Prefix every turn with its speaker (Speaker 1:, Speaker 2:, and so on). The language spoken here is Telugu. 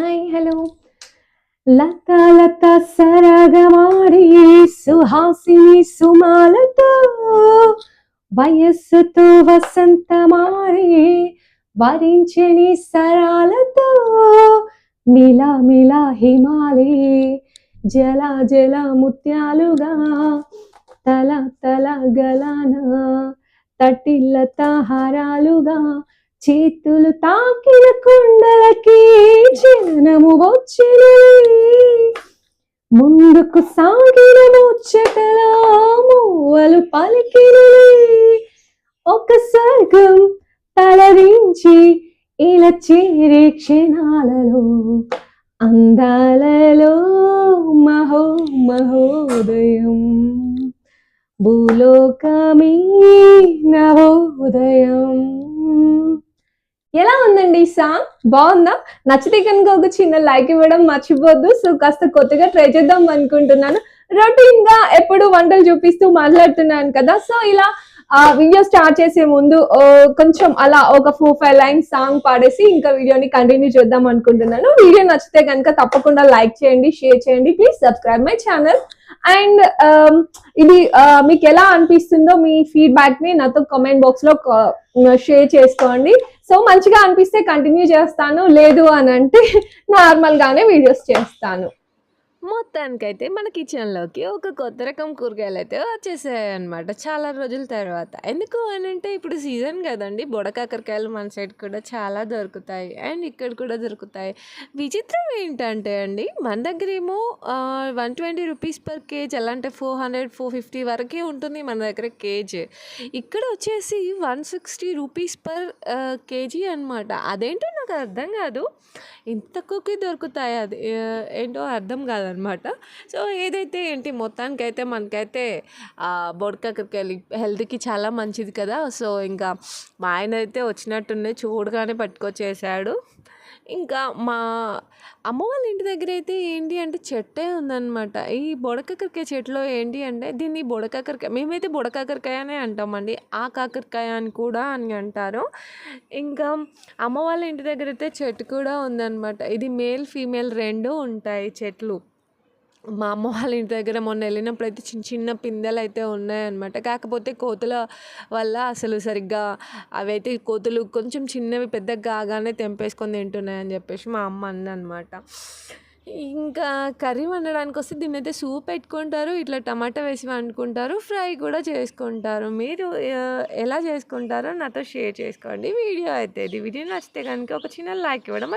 Speaker 1: Hi hello. లత లత సరగమాడి సుహాసిని సుమాలతో. వయస్సుతో వసంతమాడి వరించని సరాలతో. మిలా మిలా హిమాలి జల జల ముత్యాలుగా. తల తల గలాన తటిల్లత హారాలుగా చేతులు తాకిన కుండలకి జననము వచ్చిన. ముందుకు సాగిన ముచ్చటల మూవలు పలికిన. ఒక స్వర్గం తలరించి ఇలా చేరే క్షణాలలో అందాలలో మహో మహోదయం. భూలోకమీ నవోదయం. ఎలా ఉందండి ఈ సాంగ్ బాగుందా? నచ్చితే కనుక ఒక చిన్న లైక్ ఇవ్వడం మర్చిపోద్దు. సో కాస్త కొత్తగా ట్రై చేద్దాం అనుకుంటున్నాను. రొటీన్గా ఎప్పుడు వంటలు చూపిస్తూ మాట్లాడుతున్నాను కదా. సో ఇలా ఆ వీడియో స్టార్ట్ చేసే ముందు కొంచెం అలా ఒక ఫోర్ ఫైవ్ లైన్ సాంగ్ పాడేసి ఇంకా వీడియోని కంటిన్యూ చేద్దాం అనుకుంటున్నాను. వీడియో నచ్చితే కనుక తప్పకుండా లైక్ చేయండి షేర్ చేయండి. Please subscribe my channel and ఇది మీకు ఎలా అనిపిస్తుందో మీ ఫీడ్బ్యాక్ని నాతో కామెంట్ బాక్స్లో షేర్ చేసుకోండి. సో మంచిగా అనిపిస్తే కంటిన్యూ చేస్తాను లేదు అని అంటే నార్మల్ గానే వీడియోస్ చేస్తాను.
Speaker 2: మొత్తానికైతే మన కిచెన్లోకి ఒక కొత్త రకం కూరగాయలు అయితే వచ్చేసాయి అనమాట చాలా రోజుల తర్వాత. ఎందుకు అని అంటే ఇప్పుడు సీజన్ కదండి. బుడకాకరకాయలు మన సైడ్ కూడా చాలా దొరుకుతాయి. అండ్ ఇక్కడ కూడా దొరుకుతాయి. విచిత్రం ఏంటంటే అండి మన దగ్గర ఏమో one twenty rupees per kg ఎలా అంటే ఫోర్ హండ్రెడ్ ఫోర్ ఫిఫ్టీ వరకే ఉంటుంది మన దగ్గర కేజీ. ఇక్కడ వచ్చేసి one sixty rupees per kg అనమాట అదేంటో నాకు అర్థం కాదు. ఇంత తక్కువకి దొరుకుతాయి? అది ఏంటో అర్థం కాదనమాట. సో ఏదైతే ఏంటి మొత్తానికైతే మనకైతే ఆ, వెళ్ళి హెల్త్కి చాలా మంచిది కదా. సో ఇంకా మా ఆయన అయితే వచ్చినట్టుండే చూడగానే పట్టుకొచ్చేసాడు. ఇంకా మా అమ్మ వాళ్ళ ఇంటి దగ్గర అయితే ఏంటి అంటే చెట్టే ఉందన్నమాట. ఈ బొడకాకరకాయ చెట్లో ఏంటి అంటే దీన్ని బొడకాకరకాయ మేమైతే బొడకాకరకాయ అనే అంటామండి. ఆ కాకరకాయ అని కూడా అని అంటారు. ఇంకా అమ్మ వాళ్ళ ఇంటి దగ్గర అయితే చెట్టు కూడా ఉందన్నమాట. ఇది మేల్ ఫీమేల్ రెండు ఉంటాయి చెట్లు. మా అమ్మ వాళ్ళ ఇంటి దగ్గర మొన్న వెళ్ళినప్పుడు అయితే చిన్న చిన్న పిందెలు అయితే ఉన్నాయన్నమాట. కాకపోతే కోతుల వల్ల అసలు సరిగ్గా అవైతే కోతులు కొంచెం చిన్నవి పెద్దగా కాగానే తెంపేసుకొని తింటున్నాయని చెప్పేసి మా అమ్మ అందనమాట ఇంకా కర్రీ వండడానికి వస్తే దీన్ని అయితే సూప్ పెట్టుకుంటారు ఇట్లా టమాటా వేసి వండుకుంటారు ఫ్రై కూడా చేసుకుంటారు. మీరు ఎలా చేసుకుంటారో నాతో షేర్ చేసుకోండి. వీడియో అయితే ఇది వీడియో నచ్చితే కనుక ఒక చిన్న లైక్ ఇవ్వడం